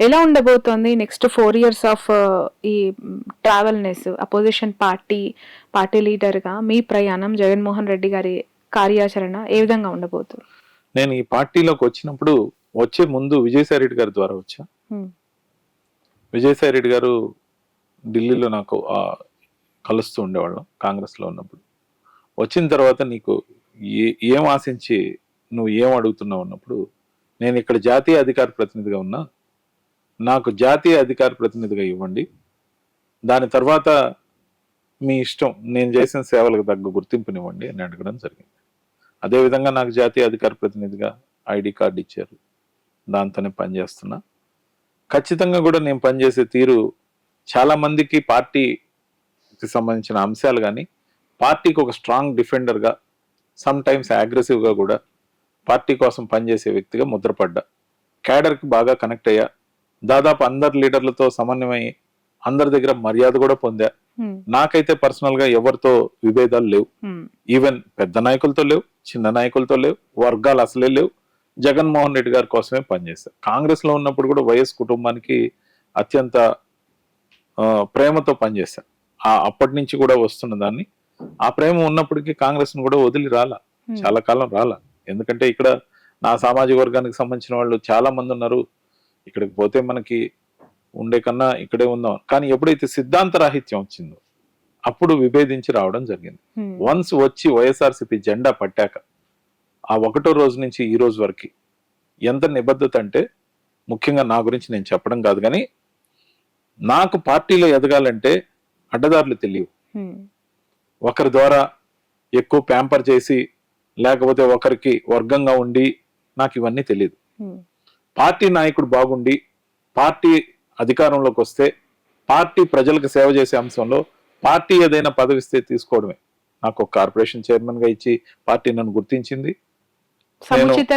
ఎలా ఉండబోతోంది next four years of ఈ ట్రావెల్నెస్ అపోజిషన్ పార్టీ పార్టీ లీడర్గా మీ ప్రయాణం జగన్మోహన్ రెడ్డి గారి కార్యాచరణ ఏ విధంగా ఉండబోతుంది నేను ఈ పార్టీలోకి వచ్చినప్పుడు వచ్చే ముందు విజయసాయి రెడ్డి గారి ద్వారా వచ్చా. Hmm. విజయసాయి రెడ్డి గారు ఢిల్లీలో నాకు కలుస్తూ ఉండేవాళ్ళం కాంగ్రెస్లో ఉన్నప్పుడు. వచ్చిన తర్వాత నీకు ఏ ఏం ఆశించి నువ్వు ఏం అడుగుతున్నావు అన్నప్పుడు నేను ఇక్కడ జాతీయ అధికార ప్రతినిధిగా ఉన్నా నాకు జాతీయ అధికార ప్రతినిధిగా ఇవ్వండి. దాని తర్వాత మీ ఇష్టం నేను చేసిన సేవలకు తగ్గ గుర్తింపునివ్వండి అని అడగడం జరిగింది. అదేవిధంగా నాకు జాతీయ అధికార ప్రతినిధిగా ఐడి కార్డు ఇచ్చారు. దాంతోనే పనిచేస్తున్నా. ఖచ్చితంగా కూడా నేను పనిచేసే తీరు చాలామందికి పార్టీకి సంబంధించిన అంశాలు కానీ పార్టీకి ఒక స్ట్రాంగ్ డిఫెండర్గా సమ్ టైమ్స్ అగ్రెసివ్గా కూడా పార్టీ కోసం పనిచేసే వ్యక్తిగా ముద్రపడ్డా. క్యాడర్కి బాగా కనెక్ట్ అయ్యా. దాదాపు అందరు లీడర్లతో సమన్వయం అందరి దగ్గర మర్యాద కూడా పొందా. నాకైతే పర్సనల్గా ఎవరితో విభేదాలు లేవు. ఈవెన్ పెద్ద నాయకులతో లేవు చిన్న నాయకులతో లేవు వర్గాలు అసలే లేవు. జగన్మోహన్ రెడ్డి గారి కోసమే పనిచేశా. కాంగ్రెస్లో ఉన్నప్పుడు కూడా వైఎస్ కుటుంబానికి అత్యంత ప్రేమతో పనిచేశా. ఆ అప్పటి నుంచి కూడా వస్తున్న దాన్ని. ఆ ప్రేమ ఉన్నప్పటికీ కాంగ్రెస్ను కూడా వదిలి రాలా. చాలా కాలం రాలా. ఎందుకంటే ఇక్కడ నా సామాజిక వర్గానికి సంబంధించిన వాళ్ళు చాలా మంది ఉన్నారు. ఇక్కడికి పోతే మనకి ఉండే కన్నా ఇక్కడే ఉందాం కానీ ఎప్పుడైతే సిద్ధాంత రాహిత్యం వచ్చిందో అప్పుడు విభేదించి రావడం జరిగింది. వన్స్ వచ్చి వైఎస్ఆర్సీపీ జెండా పట్టాక ఆ ఒకటో రోజు నుంచి ఈ రోజు వరకు ఎంత నిబద్ధత అంటే ముఖ్యంగా నా గురించి నేను చెప్పడం కాదు కానీ నాకు పార్టీలో ఎదగాలంటే అడ్డదారులు తెలియవు. ఒకరి ద్వారా ఎక్కువ ప్యాంపర్ చేసి లేకపోతే ఒకరికి వర్గంగా ఉండి నాకు ఇవన్నీ తెలియదు. పార్టీ నాయకుడు బాగుండి పార్టీ అధికారంలోకి వస్తే పార్టీ ప్రజలకు సేవ చేసే అంశంలో పార్టీ ఏదైనా పదవిస్తే తీసుకోవడమే. నాకు ఒక కార్పొరేషన్ చైర్మన్గా ఇచ్చి పార్టీ నన్ను గుర్తించింది. సముచిత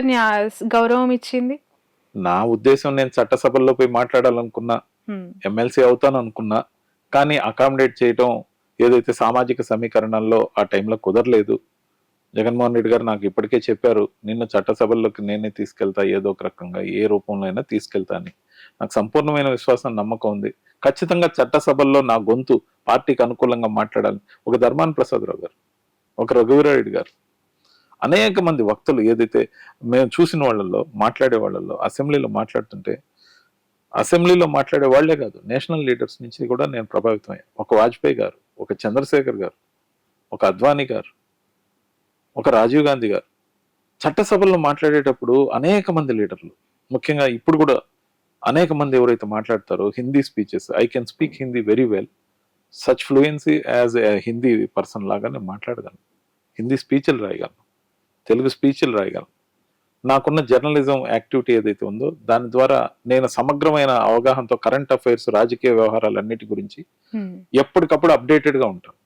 గౌరవం ఇచ్చింది? నా ఉద్దేశం నేను చట్టసభల్లో పోయి మాట్లాడాలనుకున్నా. ఎమ్మెల్సీ అవుతాను అనుకున్నా కానీ అకామిడేట్ చేయటం ఏదైతే సామాజిక సమీకరణాల్లో ఆ టైంలో కుదరలేదు. జగన్మోహన్ రెడ్డి గారు నాకు ఇప్పటికే చెప్పారు నిన్ను చట్టసభల్లోకి నేనే తీసుకెళ్తా ఏదో ఒక రకంగా ఏ రూపంలో అయినా తీసుకెళ్తా అని. నాకు సంపూర్ణమైన విశ్వాసం నమ్మకం ఉంది. ఖచ్చితంగా చట్టసభల్లో నా గొంతు పార్టీకి అనుకూలంగా మాట్లాడాలి ఒక ధర్మాన ప్రసాదరావు గారు ఒక రఘువీరారెడ్డి గారు అనేక మంది వక్తలు ఏదైతే మేము చూసిన వాళ్ళల్లో మాట్లాడే వాళ్ళల్లో అసెంబ్లీలో మాట్లాడుతుంటే అసెంబ్లీలో మాట్లాడే వాళ్ళే కాదు నేషనల్ లీడర్స్ నుంచి కూడా నేను ప్రభావితం ఒక వాజ్పేయి గారు ఒక చంద్రశేఖర్ గారు ఒక అద్వానీ గారు ఒక రాజీవ్ గాంధీ గారు చట్టసభల్లో మాట్లాడేటప్పుడు అనేక మంది లీడర్లు ముఖ్యంగా ఇప్పుడు కూడా అనేక మంది ఎవరైతే మాట్లాడతారో Hindi speeches I can speak Hindi very well such fluency as a Hindi person లాగా నేను మాట్లాడగలను. హిందీ స్పీచ్లు రాయగలను తెలుగు స్పీచ్లు రాయగలను. నాకున్న జర్నలిజం యాక్టివిటీ ఏదైతే ఉందో దాని ద్వారా నేను సమగ్రమైన అవగాహనతో కరెంట్ అఫైర్స్ రాజకీయ వ్యవహారాలన్నిటి గురించి Hmm. ఎప్పటికప్పుడు updated గా ఉంటాను.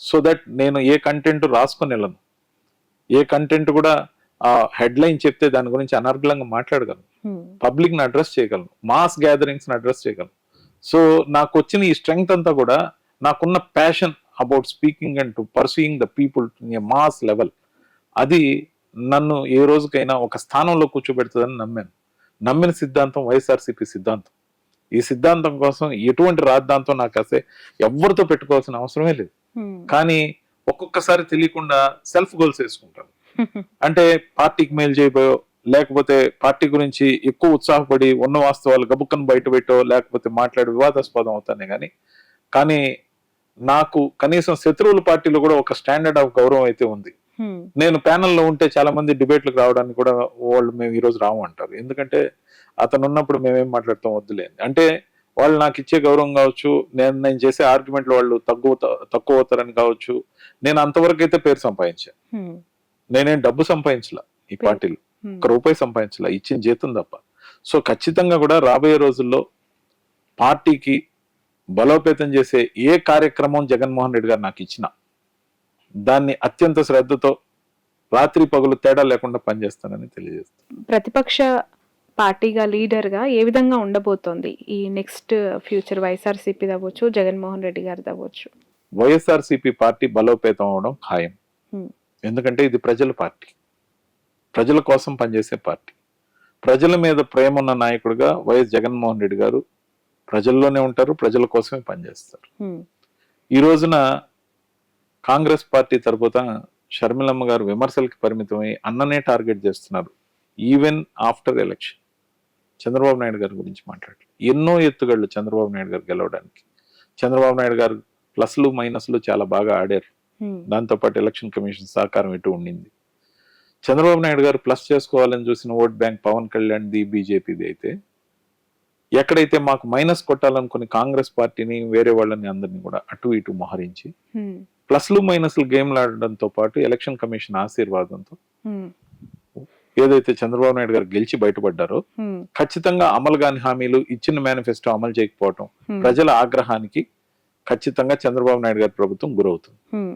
సో దట్ నేను ఏ కంటెంట్ రాసుకొని వెళ్ళను ఏ కంటెంట్ కూడా ఆ హెడ్లైన్ చెప్తే దాని గురించి అనర్గళంగా మాట్లాడగలను. Hmm. పబ్లిక్ని అడ్రస్ చేయగలను. మాస్ గ్యాదరింగ్స్ని అడ్రస్ చేయగలను. సో నాకు వచ్చిన ఈ స్ట్రెంగ్త్ అంతా కూడా నాకున్న passion about speaking and to pursuing the people mass level అది నన్ను ఏ రోజుకైనా ఒక స్థానంలో కూర్చోబెడుతుందని నమ్మాను. నమ్మిన సిద్ధాంతం వైఎస్ఆర్సీపీ సిద్ధాంతం. ఈ సిద్ధాంతం కోసం ఎటువంటి రాద్ధాంతం నాకు అసే ఎవరితో పెట్టుకోవాల్సిన అవసరమే లేదు. Hmm. కానీ ఒక్కొక్కసారి తెలియకుండా సెల్ఫ్ గోల్స్ వేసుకుంటాను అంటే పార్టీకి మేలు చేయబోయో లేకపోతే పార్టీ గురించి ఎక్కువ ఉత్సాహపడి ఉన్న వాస్తవాలు గబుక్కను బయట పెట్టో లేకపోతే మాట్లాడి వివాదాస్పదం అవుతానే కానీ కానీ నాకు కనీసం శత్రువుల పార్టీలో కూడా ఒక స్టాండర్డ్ ఆఫ్ గౌరవం అయితే ఉంది. నేను ప్యానెల్లో ఉంటే చాలా మంది డిబేట్లకు రావడానికి కూడా వాళ్ళు మేము ఈ రోజు రాము అంటారు ఎందుకంటే అతను ఉన్నప్పుడు మేమేం మాట్లాడతాం వద్దులే. అంటే వాళ్ళు నాకు ఇచ్చే గౌరవం కావచ్చు నేను నేను చేసే ఆర్గ్యుమెంట్లు వాళ్ళు తక్కువ తక్కువ అవుతారని కావచ్చు నేను అంతవరకు అయితే పేరు సంపాదించాను Hmm. నేనేం డబ్బు సంపాదించలా ఈ పేరు. పార్టీలో. ఒక రూపాయి సంపాదించలా ఇచ్చిన జీతం తప్ప సో ఖచ్చితంగా కూడా రాబోయే రోజుల్లో పార్టీకి బలోపేతం చేసే ఏ కార్యక్రమం జగన్మోహన్ రెడ్డి గారు నాకు ఇచ్చిన దాన్ని అత్యంత శ్రద్ధతో రాత్రి పగులు తేడా లేకుండా పనిచేస్తానని తెలియజేస్తాను ప్రతిపక్ష పార్టీగా లీడర్గా ఏ విధంగా ఉండబోతోంది? ఈ నెక్స్ట్ ఫ్యూచర్ వైఎస్ఆర్సీపీ అవ్వచ్చు జగన్మోహన్ రెడ్డి గారిది అవ్వచ్చు వైఎస్ఆర్సీపీ పార్టీ బలోపేతం అవడం ఖాయం. ఎందుకంటే ఇది ప్రజల పార్టీ. ప్రజల కోసం పనిచేసే పార్టీ. ప్రజల మీద ప్రేమ ఉన్న నాయకుడిగా వైఎస్ జగన్మోహన్ రెడ్డి గారు ప్రజల్లోనే ఉంటారు ప్రజల కోసమే పనిచేస్తారు. ఈ రోజున కాంగ్రెస్ పార్టీ తరపున షర్మిలమ్మ గారు విమర్శలకి పరిమితమై అన్ననే టార్గెట్ చేస్తున్నారు even after election. Chandrababu Naidu గారి గురించి మాట్లాడారు ఎన్నో ఎత్తుగళ్ళు చంద్రబాబు నాయుడు గారు గెలవడానికి చంద్రబాబు నాయుడు గారు ప్లస్లు మైనస్లు చాలా బాగా ఆడారు. దాంతోపాటు ఎలక్షన్ కమిషన్ సహకారం ఇటు ఉండింది చంద్రబాబు నాయుడు గారు ప్లస్ చేసుకోవాలని చూసిన ఓట్ బ్యాంక్ పవన్ కళ్యాణ్ ది బీజేపీది అయితే ఎక్కడైతే మాకు మైనస్ కొట్టాలనుకుని కాంగ్రెస్ పార్టీని వేరే వాళ్ళని అందరినీ కూడా అటు ఇటు మోహరించి. ప్లస్లు మైనస్లు గేమ్లు ఆడడంతో పాటు ఎలక్షన్ కమిషన్ ఆశీర్వాదంతో. ఏదైతే చంద్రబాబు నాయుడు గారు గెలిచి బయటపడ్డారో. ఖచ్చితంగా అమలు కాని హామీలు ఇచ్చిన మేనిఫెస్టో అమలు చేయకపోవటం. ప్రజల ఆగ్రహానికి ఖచ్చితంగా చంద్రబాబు నాయుడు గారి ప్రభుత్వం గురవుతుంది హ్మ్.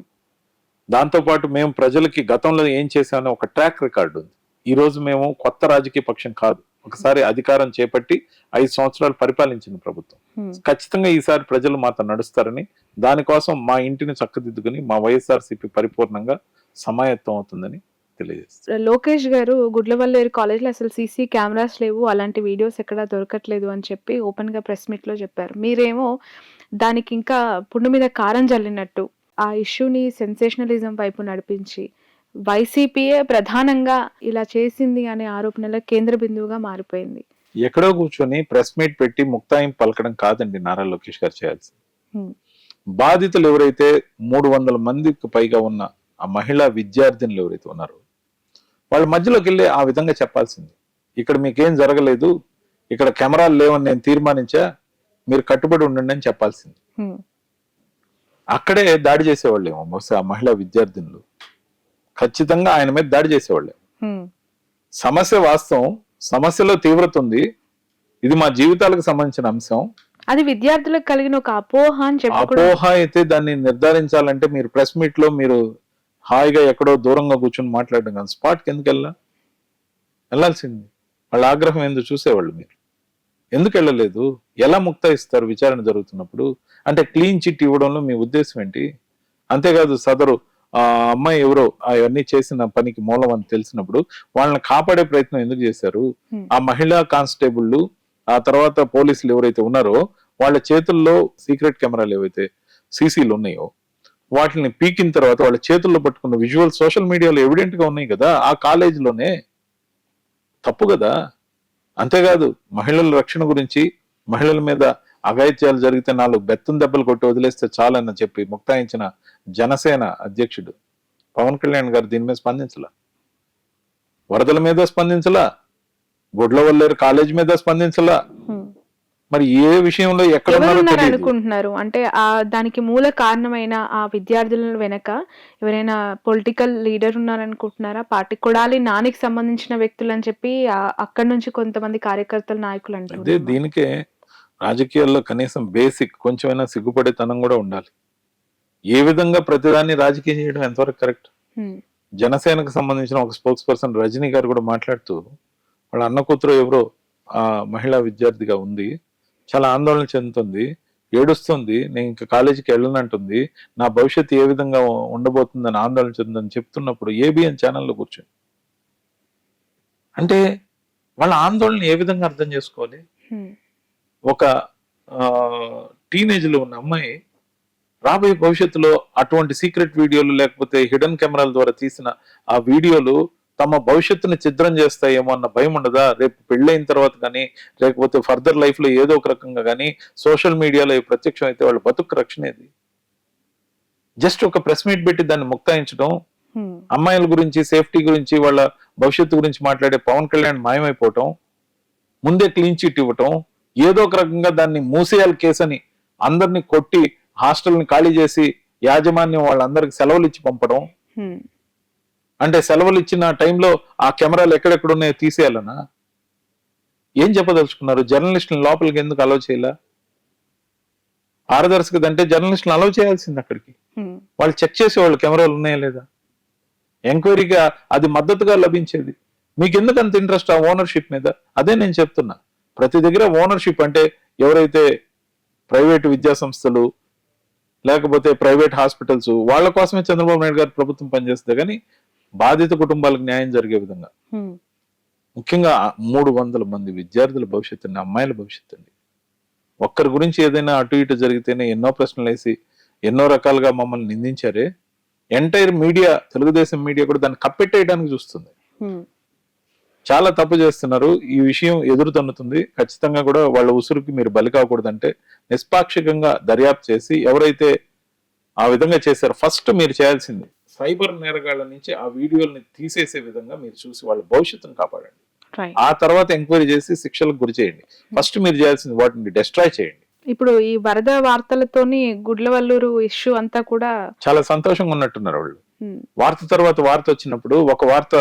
దాంతో పాటు మేము ప్రజలకి గతంలో ఏం చేశామని ఒక ట్రాక్ రికార్డు ఉంది ఈ రోజు మేము కొత్త రాజకీయ పక్షం కాదు ఒకసారి అధికారం చేపట్టి ఐదు సంవత్సరాలు పరిపాలించిన ప్రభుత్వం. ఖచ్చితంగా ఈసారి ప్రజలు మాతో నడుస్తారని దానికోసం మా ఇంటిని చక్కదిద్దుకుని మా వైఎస్ఆర్సీపీ పరిపూర్ణంగా సమాయత్తం అవుతుందని తెలియజేస్తారు లోకేష్ గారు గుడ్లవల్లేరు కాలేజ్లో అసలు సీసీ కెమెరాస్ లేవు అలాంటి వీడియోస్ ఎక్కడా దొరకట్లేదు అని చెప్పి ఓపెన్గా ప్రెస్ మీట్లో చెప్పారు. మీరేమో దానికి ఇంకా పుండు మీద కారం జల్లినట్టు ఆ ఇష్యూని సెన్సేషనలిజం వైపు నడిపించి వైసీపీయే ప్రధానంగా ఇలా చేసింది అనే ఆరోపణల కేంద్ర బిందువుగా మారిపోయింది. ఎక్కడో కూర్చొని ప్రెస్ మీట్ పెట్టి ముక్తాయింపు పలకడం కాదండి నారా లోకేష్ గారు చేయాల్సింది. హ్మ్. బాధితులు ఎవరైతే మూడు వందల మందికి పైగా ఉన్న ఆ మహిళా విద్యార్థినులు ఎవరైతే ఉన్నారో వాళ్ళ మధ్యలోకి వెళ్ళి ఆ విధంగా చెప్పాల్సింది. ఇక్కడ మీకేం జరగలేదు ఇక్కడ కెమెరాలు లేవని నేను తీర్మానించా మీరు కట్టుబడి ఉండండి అని చెప్పాల్సింది. అక్కడే దాడి చేసేవాళ్ళేమో బహుశా మహిళా విద్యార్థినులు. ఖచ్చితంగా ఆయన మీద దాడి చేసేవాళ్ళే. సమస్య వాస్తవం సమస్యలో తీవ్రత ఉంది. ఇది మా జీవితాలకు సంబంధించిన అంశం. అది విద్యార్థులకు కలిగిన ఒక అపోహ అని చెప్పి అపోహ అయితే దాన్ని నిర్ధారించాలంటే మీరు ప్రెస్ మీట్లో మీరు హాయిగా ఎక్కడో దూరంగా కూర్చొని మాట్లాడడం కానీ స్పాట్కి ఎందుకు వెళ్ళా వెళ్ళాల్సింది. వాళ్ళ ఆగ్రహం ఎందుకు చూసేవాళ్ళు మీరు. ఎందుకు వెళ్ళలేదు? ఎలా ముక్త ఇస్తారు విచారణ జరుగుతున్నప్పుడు? అంటే క్లీన్ చిట్ ఇవ్వడంలో మీ ఉద్దేశం ఏంటి? అంతేకాదు సదరు ఆ అమ్మాయి ఎవరో అవన్నీ చేసిన పనికి మూలం అని తెలిసినప్పుడు వాళ్ళని కాపాడే ప్రయత్నం ఎందుకు చేశారు. ఆ మహిళా కానిస్టేబుల్ ఆ తర్వాత పోలీసులు ఎవరైతే ఉన్నారో వాళ్ళ చేతుల్లో సీక్రెట్ కెమెరాలు ఏవైతే సీసీలు ఉన్నాయో వాటిని పీకిన తర్వాత వాళ్ళ చేతుల్లో పట్టుకున్న విజువల్ సోషల్ మీడియాలో ఎవిడెంట్గా ఉన్నాయి కదా ఆ కాలేజీలోనే తప్పు కదా. అంతేకాదు మహిళల రక్షణ గురించి మహిళల మీద అఘాయిత్యాలు జరిగితే నాలుగు బెత్తం దెబ్బలు కొట్టి వదిలేస్తే చాలని చెప్పి ముక్తాయించిన జనసేన అధ్యక్షుడు పవన్ కళ్యాణ్ గారు దీని మీద స్పందించలా? వరదల మీద స్పందించలా? గొడ్లవల్లేరు కాలేజ్ మీద స్పందించలా? మరి ఏ విషయంలో ఎక్కడ అనుకుంటున్నారు? అంటే ఆ దానికి మూల కారణమైన ఆ విద్యార్థుల వెనక ఎవరైనా పొలిటికల్ లీడర్ ఉన్నారనుకుంటున్నారా? పార్టీ కొడాలి నానికి సంబంధించిన వ్యక్తులు అని చెప్పి అక్కడి నుంచి కొంతమంది కార్యకర్తలు నాయకులు అంటున్నారు దీనికే రాజకీయాల్లో కనీసం బేసిక్ కొంచెమైనా సిగ్గుపడేతనం కూడా ఉండాలి. ఏ విధంగా ప్రతిదాన్ని రాజకీయం చేయడం ఎంతవరకు కరెక్ట్. జనసేనకు సంబంధించిన ఒక స్పోక్స్ పర్సన్ రజనీ గారు కూడా మాట్లాడుతూ వాళ్ళ అన్న కూతురు ఎవరో ఆ మహిళా విద్యార్థిగా ఉంది. చాలా ఆందోళన చెందుతుంది ఏడుస్తుంది నేను ఇంకా కాలేజీకి వెళ్ళనంటుంది నా భవిష్యత్తు ఏ విధంగా ఉండబోతుందని ఆందోళన చెందని చెప్తున్నప్పుడు ఏబిఎన్ ఛానల్లో కూర్చొని అంటే వాళ్ళ ఆందోళన ఏ విధంగా అర్థం చేసుకోవాలి. ఒక టీనేజ్లో ఉన్న అమ్మాయి రాబోయే భవిష్యత్తులో అటువంటి సీక్రెట్ వీడియోలు లేకపోతే హిడెన్ కెమెరాల ద్వారా తీసిన ఆ వీడియోలు తమ భవిష్యత్తుని ఛిద్రం చేస్తాయేమో అన్న భయం ఉండదా రేపు పెళ్ళైన తర్వాత కానీ లేకపోతే ఫర్దర్ లైఫ్లో ఏదో ఒక రకంగా కానీ సోషల్ మీడియాలో ప్రత్యక్షం అయితే వాళ్ళ బతుకు రక్షణ ఏది జస్ట్ ఒక ప్రెస్ మీట్ పెట్టి దాన్ని ముక్తాయించడం. అమ్మాయిల గురించి సేఫ్టీ గురించి వాళ్ళ భవిష్యత్తు గురించి మాట్లాడే పవన్ కళ్యాణ్ మాయమైపోవటం ముందే క్లీన్ చిట్ ఇవ్వటం ఏదో ఒక రకంగా దాన్ని మూసేయాలి కేసు అని అందరిని కొట్టి హాస్టల్ని ఖాళీ చేసి యాజమాన్యం వాళ్ళందరికి సెలవులు ఇచ్చి పంపడం. అంటే సెలవులు ఇచ్చిన టైంలో ఆ కెమెరాలు ఎక్కడెక్కడ ఉన్నాయో తీసేయాలనా? ఏం చెప్పదలుచుకున్నారు? జర్నలిస్టులను లోపలికి ఎందుకు అలౌ చేయాల? పారదర్శకత అంటే జర్నలిస్టులను అలౌ చేయాల్సింది అక్కడికి. వాళ్ళు చెక్ చేసేవాళ్ళు కెమెరాలు ఉన్నాయా లేదా? ఎంక్వైరీగా అది మద్దతుగా లభించేది. మీకు ఎందుకు అంత ఇంట్రెస్ట్ ఆ ఓనర్షిప్ మీద? అదే నేను చెప్తున్నా. ప్రతి దగ్గర ఓనర్షిప్ అంటే ఎవరైతే ప్రైవేట్ విద్యా సంస్థలు లేకపోతే ప్రైవేట్ హాస్పిటల్స్ వాళ్ళ కోసమే చంద్రబాబు నాయుడు గారు ప్రభుత్వం పనిచేస్తుంది. కానీ బాధిత కుటుంబాలకు న్యాయం జరిగే విధంగా. ముఖ్యంగా మూడు వందల మంది విద్యార్థుల భవిష్యత్తు అండి అమ్మాయిల భవిష్యత్తు అండి. ఒక్కరి గురించి ఏదైనా అటు ఇటు జరిగితేనే ఎన్నో ప్రశ్నలు వేసి ఎన్నో రకాలుగా మమ్మల్ని నిందించారే. ఎంటైర్ మీడియా తెలుగుదేశం మీడియా కూడా దాన్ని కప్పెట్టేయడానికి చూస్తుంది. చాలా తప్పు చేస్తున్నారు. ఈ విషయం ఎదురు తన్నుతుంది. ఖచ్చితంగా కూడా వాళ్ళ ఉసురుకి మీరు బలి కాకూడదంటే నిష్పాక్షికంగా దర్యాప్తు చేసి ఎవరైతే ఆ విధంగా చేశారో ఫస్ట్ మీరు చేయాల్సింది సైబర్ నేరగాళ్ళ నుంచి ఆ వీడియోల్ని తీసేసే విధంగా మీరు చూసి వాళ్ళ భవిష్యత్తును కాపాడండి. ఆ తర్వాత ఎంక్వైరీ చేసి శిక్షలకు గురి చేయండి. ఫస్ట్ మీరు చేయాల్సింది వాటిని డిస్ట్రాయ్ చేయండి. ఇప్పుడు ఈ వరద వార్తలతోని గుడ్లవల్లూరు ఇష్యూ అంతా కూడా చాలా సంతోషంగా ఉన్నట్టున్నారు వాళ్ళు. హ్మ్. వార్త తర్వాత వార్త వచ్చినప్పుడు ఒక వార్త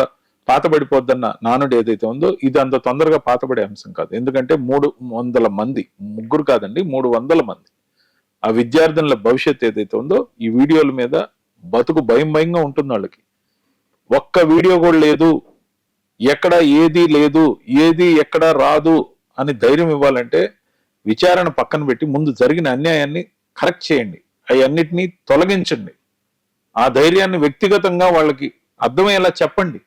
పాతబడిపోద్దన్న నానుడు ఏదైతే ఉందో ఇది అంత తొందరగా పాతబడే అంశం కాదు. ఎందుకంటే మూడు వందల మంది ముగ్గురు కాదండి మూడు వందల మంది ఆ విద్యార్థుల భవిష్యత్ ఏదైతే ఉందో ఈ వీడియోల మీద బతుకు భయం భయంగా ఉంటుంది వాళ్ళకి. ఒక్క వీడియో కూడా లేదు. ఎక్కడ ఏది లేదు ఏది ఎక్కడ రాదు అని ధైర్యం ఇవ్వాలంటే విచారణ పక్కన పెట్టి ముందు జరిగిన అన్యాయాన్ని కరెక్ట్ చేయండి. అవన్నిటినీ తొలగించండి. ఆ ధైర్యాన్ని వ్యక్తిగతంగా వాళ్ళకి అర్థమయ్యేలా చెప్పండి.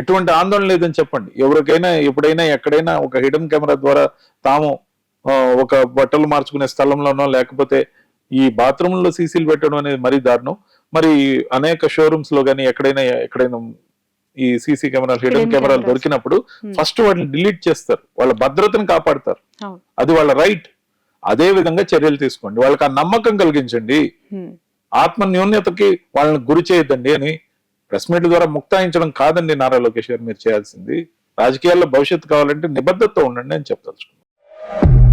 ఎటువంటి ఆందోళన లేదని చెప్పండి. ఎవరికైనా ఎప్పుడైనా ఎక్కడైనా ఒక హిడెన్ కెమెరా ద్వారా తాము ఒక బట్టలు మార్చుకునే స్థలంలోనో లేకపోతే ఈ బాత్రూమ్లో సీసీలు పెట్టడం అనేది మరీ దారుణం. మరి అనేక షోరూమ్స్లో కానీ ఎక్కడైనా ఎక్కడైనా ఈ సీసీ కెమెరాలు హిడెన్ కెమెరాలు. దొరికినప్పుడు Hmm. ఫస్ట్ వాటిని డిలీట్ చేస్తారు. వాళ్ళ భద్రతను కాపాడతారు. అది వాళ్ళ రైట్ అదే విధంగా చర్యలు తీసుకోండి. వాళ్ళకి ఆ నమ్మకం కలిగించండి. హ్మ్. ఆత్మ న్యూన్యతకి వాళ్ళని గురి చేయొద్దండి అని ప్రెస్ మీట్ ద్వారా ముక్తాయించడం కాదండి నారా లోకేష్ గారు మీరు చేయాల్సింది. రాజకీయాల్లో భవిష్యత్తు కావాలంటే నిబద్ధతతో ఉండండి అని చెప్తాను